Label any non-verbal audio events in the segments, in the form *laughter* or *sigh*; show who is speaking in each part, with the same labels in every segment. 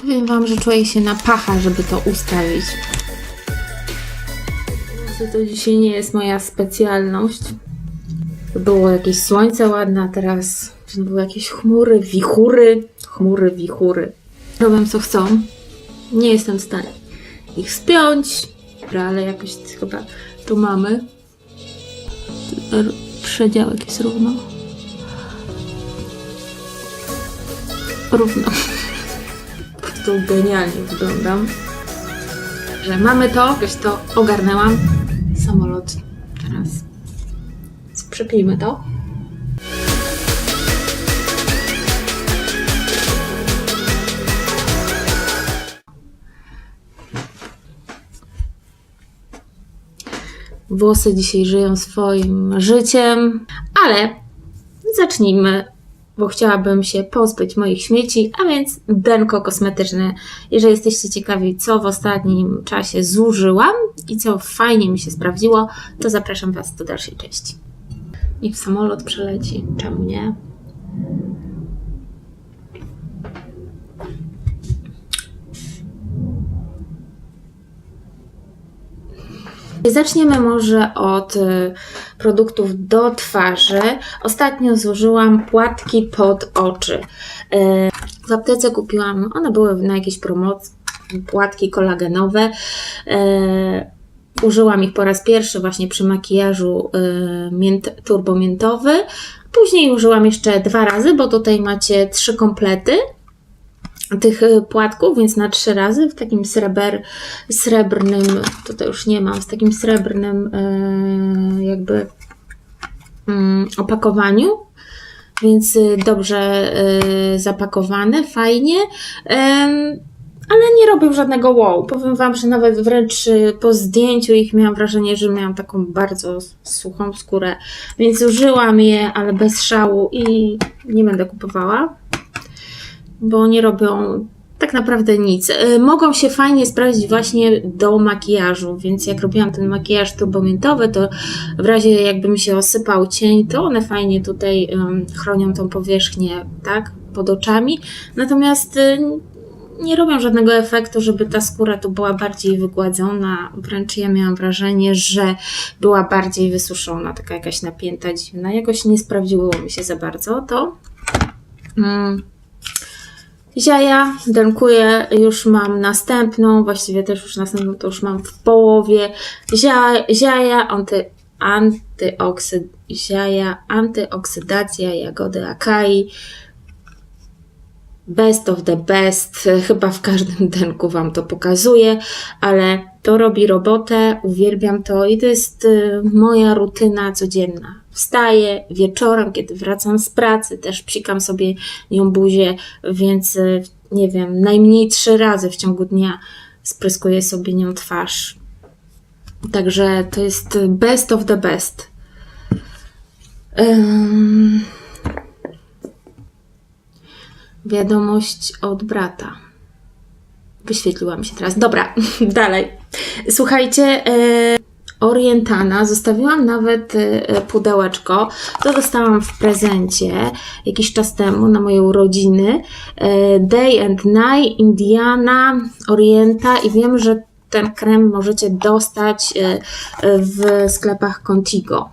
Speaker 1: Powiem Wam, że człowiek się napacha, żeby to ustawić. Włosy To dzisiaj nie jest moja specjalność. Było jakieś słońce ładne, a teraz były jakieś chmury, wichury. Chmury, wichury. Robią co chcą. Nie jestem w stanie ich spiąć, ale jakoś chyba tu mamy. Przedziałek jest równo. Równo. Prostu genialnie wyglądam. Że mamy to, jakoś to ogarnęłam. Samolot teraz. Sprzypijmy to. Włosy dzisiaj żyją swoim życiem, ale zacznijmy, bo chciałabym się pozbyć moich śmieci, a więc denko kosmetyczne. Jeżeli jesteście ciekawi, co w ostatnim czasie zużyłam i co fajnie mi się sprawdziło, to zapraszam Was do dalszej części. Niech samolot przeleci, czemu nie? Zaczniemy może od y, produktów do twarzy. Ostatnio zużyłam płatki pod oczy. Y, W aptece kupiłam, one były na jakiejś promocji, płatki kolagenowe. Y, Użyłam ich po raz pierwszy właśnie przy makijażu y, mięt, turbomiętowy. Później użyłam jeszcze dwa razy, bo tutaj macie trzy komplety tych y, płatków, więc na trzy razy w takim sreber, srebrnym, tutaj już nie mam, w takim srebrnym y, jakby mm, opakowaniu, więc y, dobrze zapakowane, fajnie. Ale nie robią żadnego wow. Powiem Wam, że nawet wręcz po zdjęciu ich miałam wrażenie, że miałam taką bardzo suchą skórę, więc użyłam je, ale bez szału i nie będę kupowała bo nie robią tak naprawdę nic. Y, Mogą się fajnie sprawdzić właśnie do makijażu, więc jak robiłam ten makijaż turbomiętowy, to w razie jakby mi się osypał cień, to one fajnie tutaj chronią tą powierzchnię, tak, pod oczami. Natomiast y, nie robią żadnego efektu, żeby ta skóra tu była bardziej wygładzona. Wręcz ja miałam wrażenie, że była bardziej wysuszona, taka jakaś napięta, dziwna. Jakoś nie sprawdziło mi się za bardzo to. Mm. Ziaja, denkuję, już mam następną, właściwie też już następną, to już mam w połowie. Zia, ziaja, anty, antyoksyd, ziaja, antyoksydacja jagody akai. Best of the best, chyba w każdym *laughs* denku Wam to pokazuję, ale to robi robotę, uwielbiam to i to jest y, moja rutyna codzienna. Wstaję wieczorem, kiedy wracam z pracy, też psikam sobie nią buzię, więc y, nie wiem, najmniej trzy razy w ciągu dnia spryskuję sobie nią twarz. Także to jest best of the best. Ym... Wiadomość od brata. Wyświetliła mi się teraz. Dobra, *laughs* dalej. Słuchajcie, e, Orientana, zostawiłam nawet e, pudełeczko. To dostałam w prezencie jakiś czas temu na moje urodziny. E, Day and Night, Indiana, Orienta i wiem, że ten krem możecie dostać w sklepach Contigo.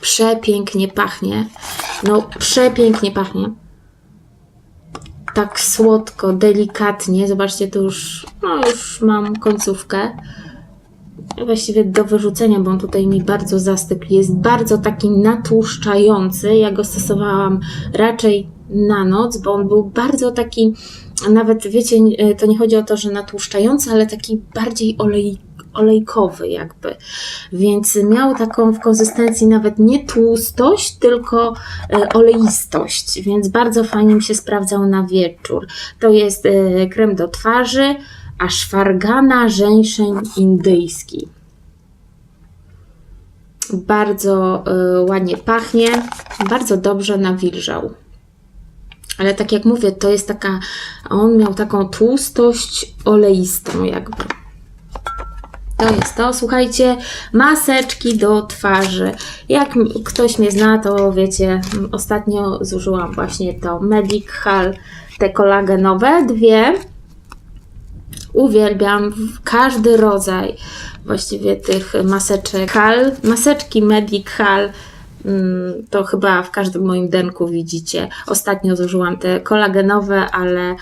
Speaker 1: Przepięknie pachnie. No, przepięknie pachnie tak słodko, delikatnie. Zobaczcie, to już, no już mam końcówkę. Właściwie do wyrzucenia, bo on tutaj mi bardzo zastygł. Jest bardzo taki natłuszczający. Ja go stosowałam raczej na noc, bo on był bardzo taki, nawet wiecie, to nie chodzi o to, że natłuszczający, ale taki bardziej olej, olejkowy jakby. Więc miał taką w konsystencji nawet nie tłustość, tylko e, oleistość, więc bardzo fajnie mi się sprawdzał na wieczór. To jest e, krem do twarzy, ashwargana żeńszeń indyjski. Bardzo e, ładnie pachnie, bardzo dobrze nawilżał. Ale tak jak mówię, to jest taka, on miał taką tłustość oleistą jakby. To jest to. Słuchajcie, maseczki do twarzy. Jak ktoś mnie zna, to wiecie, ostatnio zużyłam właśnie to Medic Hal te kolagenowe, dwie. Uwielbiam każdy rodzaj właściwie tych maseczek. Hal, maseczki Medic Hal. mm, To chyba w każdym moim denku widzicie. Ostatnio zużyłam te kolagenowe, ale y,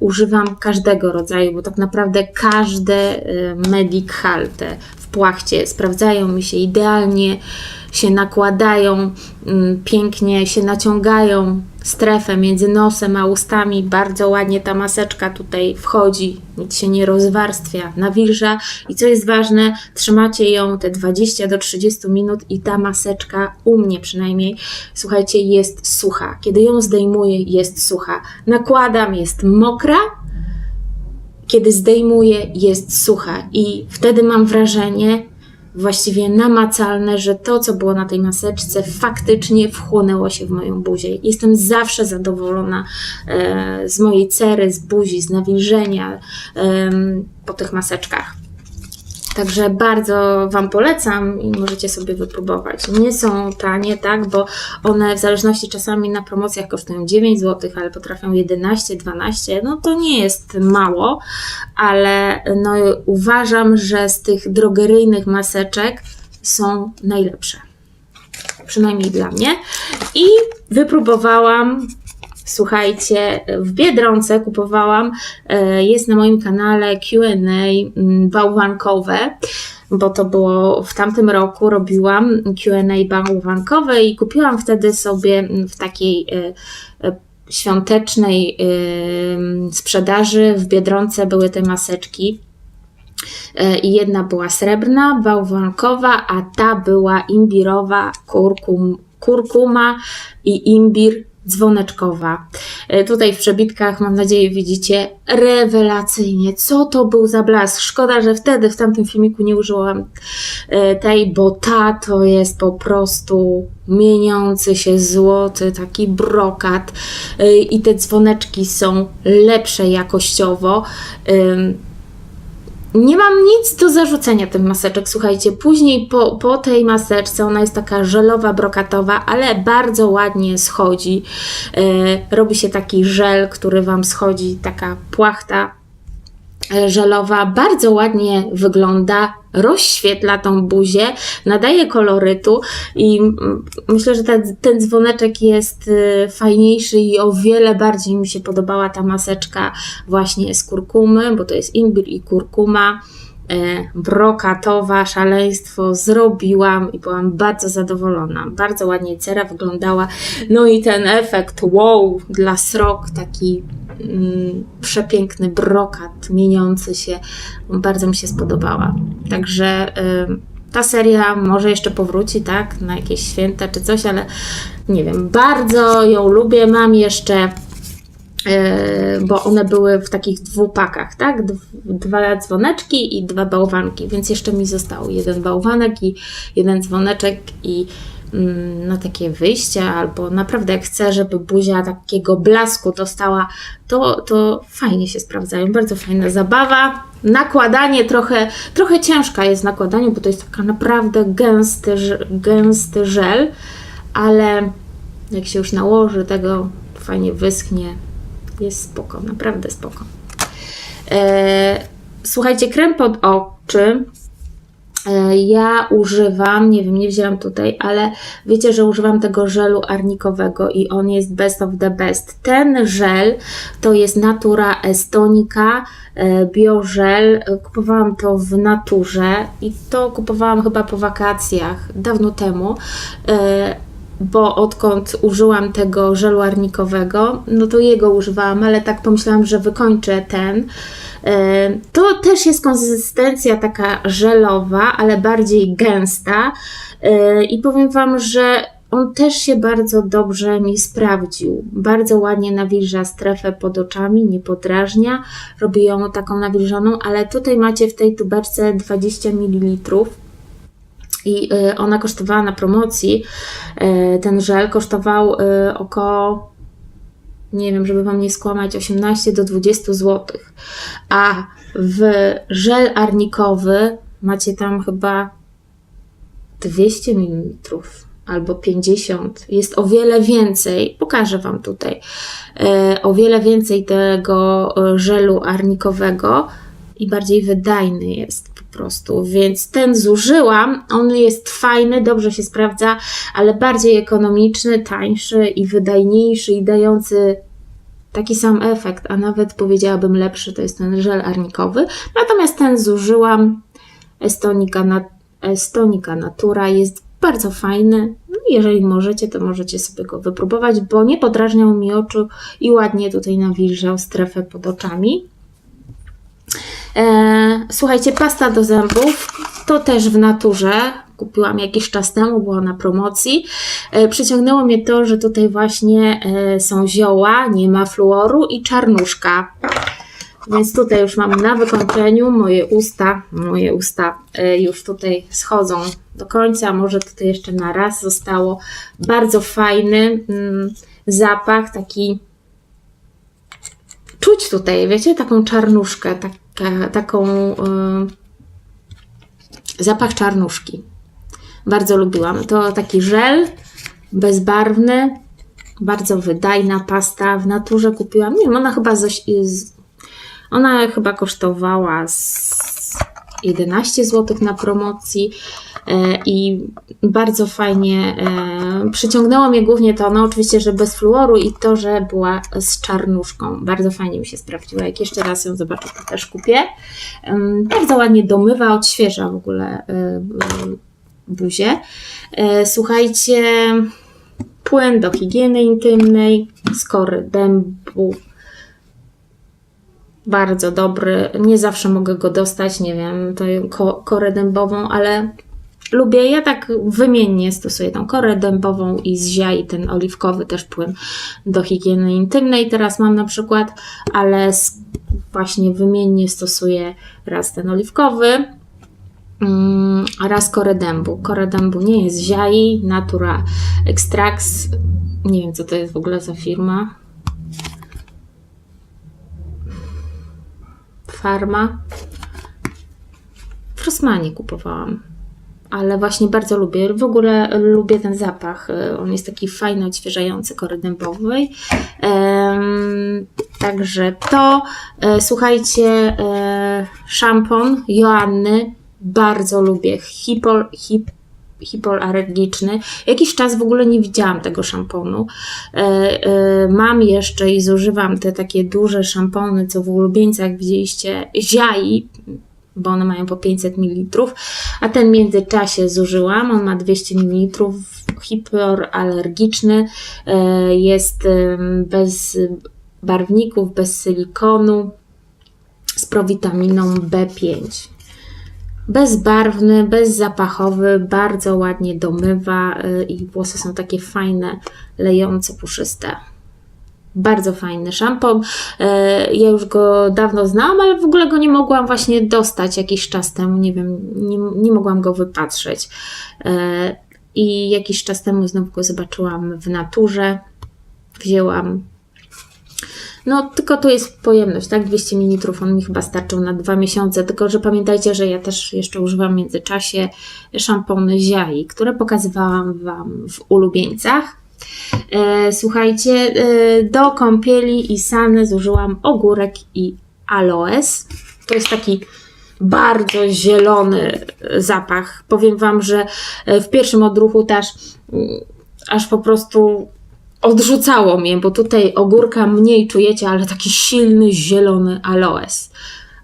Speaker 1: używam każdego rodzaju, bo tak naprawdę każde y, Medic Hal te w płachcie sprawdzają mi się idealnie, się nakładają, mm, pięknie się naciągają strefę między nosem a ustami. Bardzo ładnie ta maseczka tutaj wchodzi, nic się nie rozwarstwia, nawilża i co jest ważne, trzymacie ją te 20 do 30 minut i ta maseczka u mnie przynajmniej, słuchajcie, jest sucha. Kiedy ją zdejmuję, jest sucha. Nakładam, jest mokra, kiedy zdejmuję, jest sucha i wtedy mam wrażenie, właściwie namacalne, że to, co było na tej maseczce, faktycznie wchłonęło się w moją buzię. Jestem zawsze zadowolona e, z mojej cery, z buzi, z nawilżenia po tych maseczkach. Także bardzo Wam polecam i możecie sobie wypróbować. Nie są tanie, tak, bo one w zależności czasami na promocjach kosztują 9 zł, ale potrafią 11, 12. No to nie jest mało, ale no, uważam, że z tych drogeryjnych maseczek są najlepsze. Przynajmniej dla mnie. I wypróbowałam Słuchajcie, w Biedronce kupowałam, e, jest na moim kanale QA mm, bałwankowe, bo to było w tamtym roku, robiłam QA bałwankowe i kupiłam wtedy sobie w takiej e, e, świątecznej e, sprzedaży w Biedronce były te maseczki. I jedna była srebrna, bałwankowa, a ta była imbirowa, kurkum, kurkuma i imbir dzwoneczkowa. E, Tutaj w przebitkach, mam nadzieję, widzicie rewelacyjnie. Co to był za blask? Szkoda, że wtedy w tamtym filmiku nie użyłam e, tej, bo ta to jest po prostu mieniący się złoty, taki brokat E, i te dzwoneczki są lepsze jakościowo. Nie mam nic do zarzucenia tym maseczek. Słuchajcie, później po, po tej maseczce ona jest taka żelowa, brokatowa, ale bardzo ładnie schodzi. E, robi się taki żel, który Wam schodzi, taka płachta żelowa. Bardzo ładnie wygląda, rozświetla tą buzię, nadaje kolorytu i myślę, że ten, ten dzwoneczek jest e, fajniejszy i o wiele bardziej mi się podobała ta maseczka właśnie z kurkumy, bo to jest imbir i kurkuma brokatowa, szaleństwo zrobiłam i byłam bardzo zadowolona. Bardzo ładnie cera wyglądała. No i ten efekt wow dla srok, taki mm, przepiękny brokat mieniący się, bardzo mi się spodobała. Także ym, ta seria może jeszcze powróci, tak, na jakieś święta czy coś, ale nie wiem, bardzo ją lubię. Mam jeszcze e, bo one były w takich dwupakach, tak? Dw- Dwa dzwoneczki i dwa bałwanki, więc jeszcze mi został jeden bałwanek i jeden dzwoneczek i mm, na takie wyjścia, albo naprawdę jak chcę, żeby buzia takiego blasku dostała, to, to fajnie się sprawdzają, bardzo fajna zabawa. Nakładanie trochę, trochę ciężka jest nakładanie, bo to jest taka naprawdę gęsty, gęsty żel, ale jak się już nałoży tego, fajnie wyschnie, jest spoko, naprawdę spoko. E, słuchajcie, krem pod oczy. e, Ja używam, nie wiem, nie wzięłam tutaj, ale wiecie, że używam tego żelu arnikowego i on jest best of the best. Ten żel to jest Natura Estonica e, biożel. E, Kupowałam to w naturze i to kupowałam chyba po wakacjach, dawno temu. Bo odkąd użyłam tego żelu arnikowego, no to jego używałam, ale tak pomyślałam, że wykończę ten. E, To też jest konsystencja taka żelowa, ale bardziej gęsta. E, I powiem Wam, że on też się bardzo dobrze mi sprawdził. Bardzo ładnie nawilża strefę pod oczami, nie podrażnia, robi ją taką nawilżoną, ale tutaj macie w tej tubeczce 20 ml i y, ona kosztowała na promocji, y, ten żel kosztował y, około, nie wiem, żeby Wam nie skłamać, 18 do 20 zł. A w żel arnikowy macie tam chyba 200 ml albo 50. Jest o wiele więcej, pokażę Wam tutaj, o wiele więcej tego żelu arnikowego i bardziej wydajny jest po prostu. Więc ten zużyłam, on jest fajny, dobrze się sprawdza, ale bardziej ekonomiczny, tańszy i wydajniejszy i dający taki sam efekt, a nawet powiedziałabym lepszy, to jest ten żel arnikowy. Natomiast ten zużyłam Estonika, na, Estonika Natura jest bardzo fajny. No, jeżeli możecie, to możecie sobie go wypróbować, bo nie podrażniał mi oczu i ładnie tutaj nawilżał strefę pod oczami. E, słuchajcie, pasta do zębów to też w naturze. Kupiłam jakiś czas temu, była na promocji. E, przyciągnęło mnie to, że tutaj właśnie e, są zioła, nie ma fluoru i czarnuszka. Więc tutaj już mam na wykończeniu moje usta, moje usta e, już tutaj schodzą do końca, może tutaj jeszcze na raz zostało. Bardzo fajny mm, zapach, taki czuć tutaj, wiecie, taką czarnuszkę, taka, taką yy, zapach czarnuszki. Bardzo lubiłam. To taki żel bezbarwny, bardzo wydajna pasta. W naturze kupiłam, nie wiem, ona chyba z, z, ona chyba kosztowała z 11 zł na promocji e, i bardzo fajnie e, przyciągnęło mnie głównie to, no oczywiście, że bez fluoru i to, że była z czarnuszką. Bardzo fajnie mi się sprawdziła. Jak jeszcze raz ją zobaczę, to też kupię. Bardzo ładnie domywa, odświeża w ogóle e, buzię. Słuchajcie, płyn do higieny intymnej, skory dębu, bardzo dobry. Nie zawsze mogę go dostać, nie wiem, to ko korę dębową, ale lubię. Ja tak wymiennie stosuję tą korę dębową i z ziai ten oliwkowy też płyn do higieny intymnej. Teraz mam na przykład, ale właśnie wymiennie stosuję raz ten oliwkowy, mm, raz korę dębu. Korę dębu nie jest ziai, Natura Extracts. Nie wiem, co to jest w ogóle za firma. Farma. W Rossmanie kupowałam. Ale właśnie bardzo lubię. W ogóle lubię ten zapach. On jest taki fajny, odświeżający kory dębowej. Także to. E, słuchajcie, e, szampon Joanny. Bardzo lubię. Hipol, hip, hipoalergiczny. Jakiś czas w ogóle nie widziałam tego szamponu. E, e, mam jeszcze i zużywam te takie duże szampony, co w ulubieńcach widzieliście, ziai, bo one mają po 500 ml, a ten w międzyczasie zużyłam, on ma 200 ml, hipoalergiczny, e, jest bez barwników, bez silikonu, z prowitaminą B5 bezbarwny, bezzapachowy, bardzo ładnie domywa y, i włosy są takie fajne, lejące, puszyste. Bardzo fajny szampon. Y, ja już go dawno znałam, ale w ogóle go nie mogłam właśnie dostać jakiś czas temu. Nie wiem, nie, nie mogłam go wypatrzeć. Y, I jakiś czas temu znowu go zobaczyłam w naturze. Wzięłam no, tylko tu jest pojemność, tak? 200 ml, on mi chyba starczył na dwa miesiące, tylko że pamiętajcie, że ja też jeszcze używam w międzyczasie szampony Ziai, które pokazywałam Wam w ulubieńcach. E, słuchajcie, e, do kąpieli i sany zużyłam ogórek i aloes. To jest taki bardzo zielony zapach. Powiem Wam, że w pierwszym odruchu też mm, aż po prostu odrzucało mnie, bo tutaj ogórka mniej czujecie, ale taki silny, zielony aloes.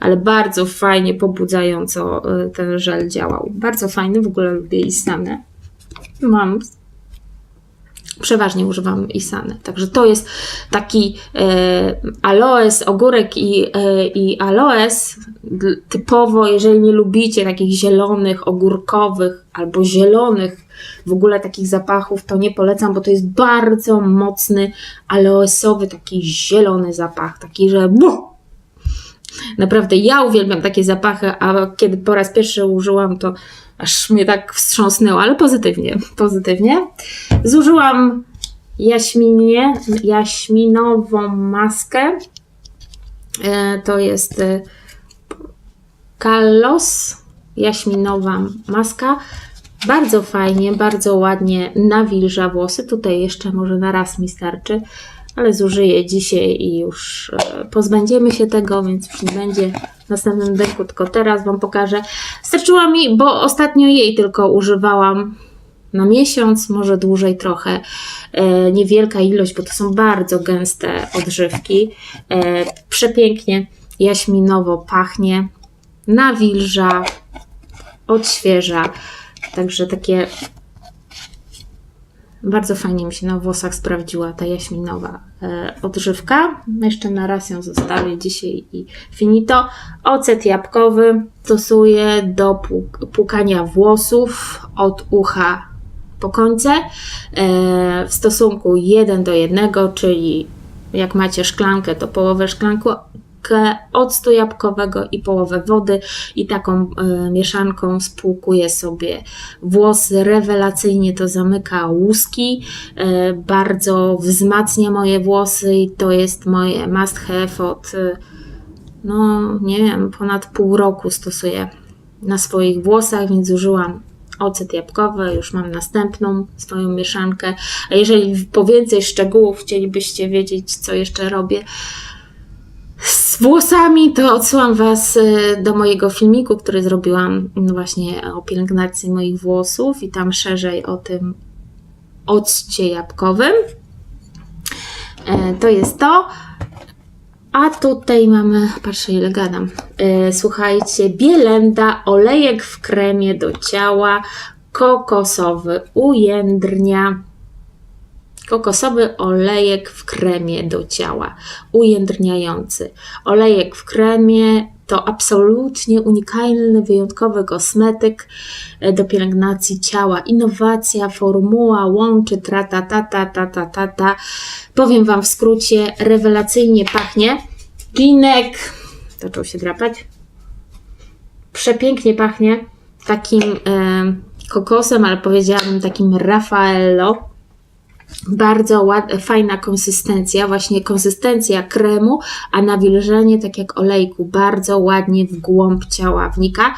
Speaker 1: Ale bardzo fajnie, pobudzająco ten żel działał. Bardzo fajny, w ogóle lubię Isanę. Mam przeważnie używam Isany. Także to jest taki e, aloes, ogórek i, e, i aloes typowo, jeżeli nie lubicie takich zielonych, ogórkowych albo zielonych w ogóle takich zapachów, to nie polecam, bo to jest bardzo mocny aloesowy, taki zielony zapach, taki, że buh, Naprawdę ja uwielbiam takie zapachy, a kiedy po raz pierwszy użyłam, to aż mnie tak wstrząsnęło, ale pozytywnie, pozytywnie. Zużyłam jaśminie, jaśminową maskę. E, to jest Kalos, e, jaśminowa maska. Bardzo fajnie, bardzo ładnie nawilża włosy. Tutaj jeszcze może na raz mi starczy, ale zużyję dzisiaj i już e, pozbędziemy się tego, więc już nie będzie następnym deku, tylko teraz Wam pokażę. Starczyła mi, bo ostatnio jej tylko używałam na miesiąc, może dłużej trochę. E, niewielka ilość, bo to są bardzo gęste odżywki. E, przepięknie jaśminowo pachnie, nawilża, odświeża. Także takie bardzo fajnie mi się na włosach sprawdziła ta jaśminowa e, odżywka. Jeszcze na raz ją zostawię dzisiaj i finito. Ocet jabłkowy stosuję do płuk- płukania włosów od ucha po końce e, w stosunku 1 do 1, czyli jak macie szklankę, to połowę szklanku octu jabłkowego i połowę wody i taką e, mieszanką spłukuję sobie włosy. Rewelacyjnie to zamyka łuski, e, bardzo wzmacnia moje włosy i to jest moje must have od e, no nie wiem, ponad pół roku stosuję na swoich włosach, więc zużyłam ocet jabłkowy, już mam następną swoją mieszankę. A jeżeli po więcej szczegółów chcielibyście wiedzieć, co jeszcze robię, z włosami, to odsyłam Was y, do mojego filmiku, który zrobiłam właśnie o pielęgnacji moich włosów i tam szerzej o tym occie jabłkowym. E, To jest to. A tutaj mamy, patrzę ile gadam. E, Słuchajcie, bielenda, olejek w kremie do ciała, kokosowy ujędrnia. Kokosowy olejek w kremie do ciała, ujędrniający. Olejek w kremie to absolutnie unikalny, wyjątkowy kosmetyk e, do pielęgnacji ciała. Innowacja, formuła łączy tra ta ta ta ta ta ta ta. Powiem Wam w skrócie, rewelacyjnie pachnie. Ginek zaczął się drapać. Przepięknie pachnie takim e, kokosem, ale powiedziałabym takim Raffaello bardzo ład, fajna konsystencja, właśnie konsystencja kremu, a nawilżenie tak jak olejku, bardzo ładnie w głąb ciała wnika.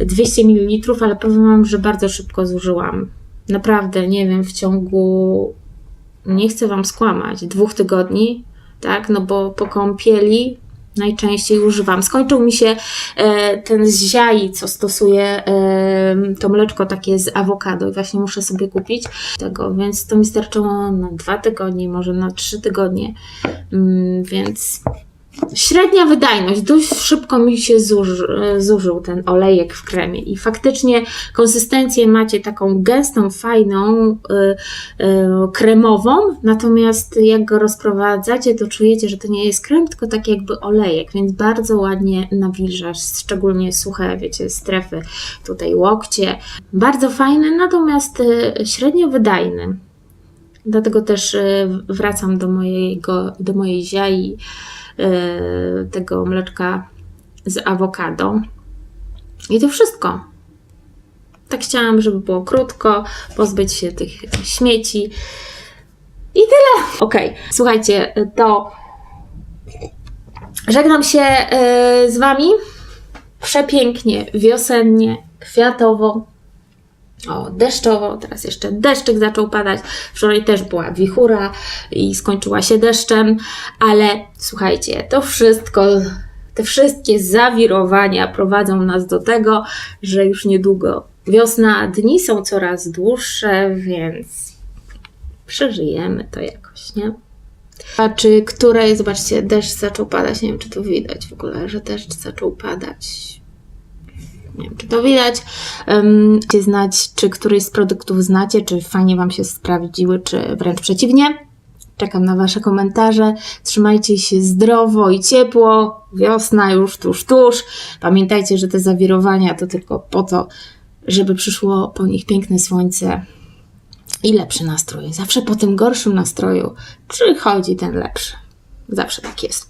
Speaker 1: 200 ml, ale powiem Wam, że bardzo szybko zużyłam. Naprawdę, nie wiem, w ciągu, nie chcę Wam skłamać, dwóch tygodni, tak, no bo po kąpieli najczęściej używam. Skończył mi się e, ten z ziai, co stosuję, e, to mleczko takie z awokado i właśnie muszę sobie kupić tego, więc to mi starczyło na dwa tygodnie, może na trzy tygodnie, mm, więc średnia wydajność, dość szybko mi się zuży, zużył ten olejek w kremie i faktycznie konsystencję macie taką gęstą, fajną, y, y, kremową, natomiast jak go rozprowadzacie, to czujecie, że to nie jest krem, tylko tak jakby olejek, więc bardzo ładnie nawilża, szczególnie suche, wiecie, strefy, tutaj łokcie, bardzo fajny, natomiast y, średnio wydajny. Dlatego też wracam do, mojego, do mojej ziai, tego mleczka z awokado. I to wszystko. Tak chciałam, żeby było krótko, pozbyć się tych śmieci. I tyle. Ok, słuchajcie, to żegnam się y, z Wami. Przepięknie, wiosennie, kwiatowo. O, deszczowo, teraz jeszcze deszczyk zaczął padać. Wczoraj też była wichura i skończyła się deszczem, ale słuchajcie, to wszystko, te wszystkie zawirowania prowadzą nas do tego, że już niedługo wiosna, dni są coraz dłuższe, więc przeżyjemy to jakoś, nie? A czy której, zobaczcie, deszcz zaczął padać, nie wiem czy to widać w ogóle, że deszcz zaczął padać. Nie wiem, czy to widać. Um, znać, czy któryś z produktów znacie, czy fajnie Wam się sprawdziły, czy wręcz przeciwnie. Czekam na Wasze komentarze. Trzymajcie się zdrowo i ciepło. Wiosna już tuż, tuż. Pamiętajcie, że te zawirowania to tylko po to, żeby przyszło po nich piękne słońce i lepszy nastrój. Zawsze po tym gorszym nastroju przychodzi ten lepszy. Zawsze tak jest.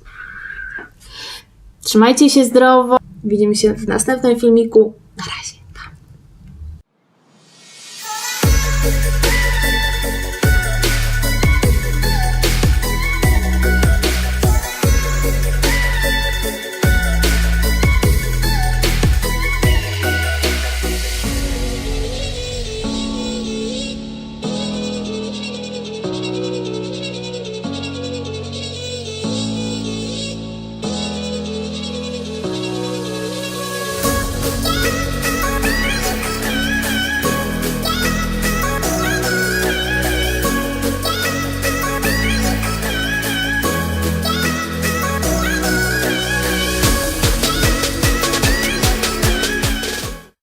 Speaker 1: Trzymajcie się zdrowo. Widzimy się w następnym filmiku. Na razie.